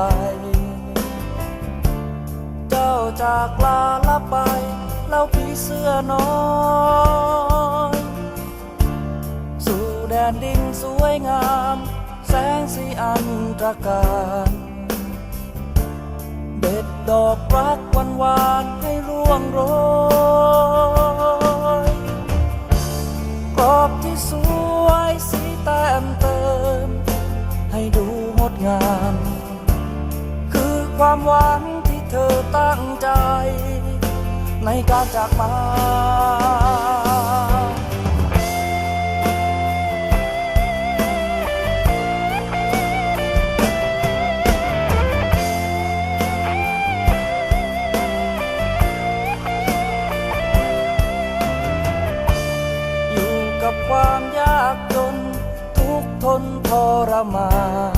ลัย เจ้าจากลาลับไป แล้วผีเสื้อน้อยสู่แดนดินสวยงาม แสงสีอันตรการเด็ดดอกรักวันวานให้ร่วงโรยกรอบที่สวยสีแต้มเต ความหวังที่เธอตั้งใจ ในการจากมาอยู่กับความยากจนทุกทนทรมา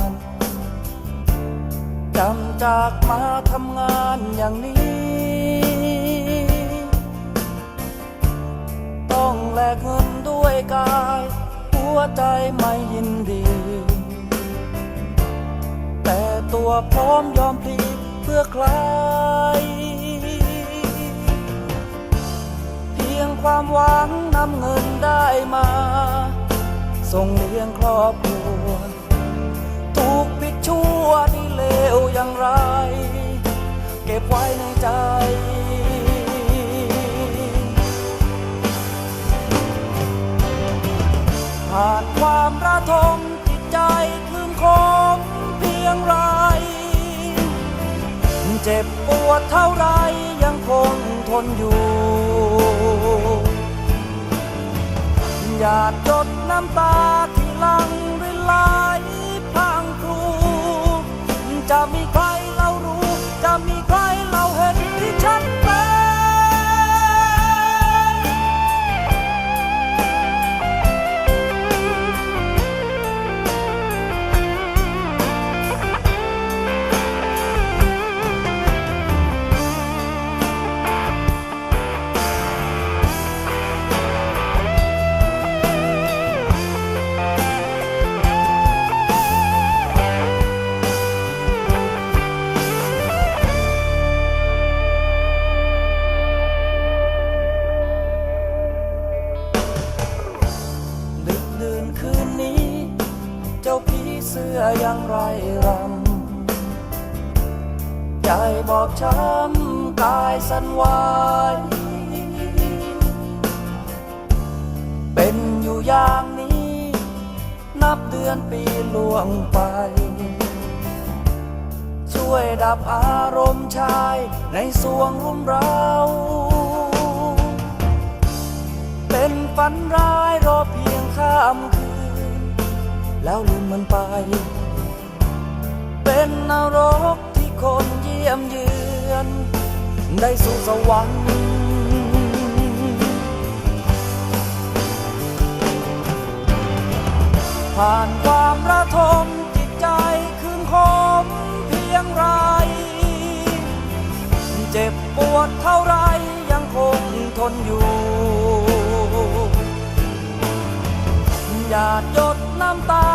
น จำจากมาทำงานอย่างนี้ ต้องแลกเงินด้วยกาย หัวใจไม่ยินดี แต่ตัวพร้อมยอมพลีเพื่อใคร เพียงความหวังนำเงินได้มา ส่งเลี้ยงครอบครัว วอย่างไร เก็บไว้ในใจ ผ่านความระทมจิตใจคืมคมเพียงไร เจ็บปวดเท่าไรยังคงทนอยู่หยาดหยดน้ำตาที่ลังรินไหล ยังไรรำใจบอบช้ำกายสั่นไหวเป็นอยู่อย่างนี้ นับเดือนปีล่วงไป ช่วยดับอารมณ์ชายในสวงรุมเราเป็นฝันร้ายรอเพียงข้ามคืน แล้วลืมมันไป เป็นนรกที่คนเยี่ยมเยือน ได้สู่สวรรค์ผ่านความระทมจิตใจคืนคมเพียงไร เจ็บปวดเท่าไรยังคงทนอยู่หยาดหยดน้ำตา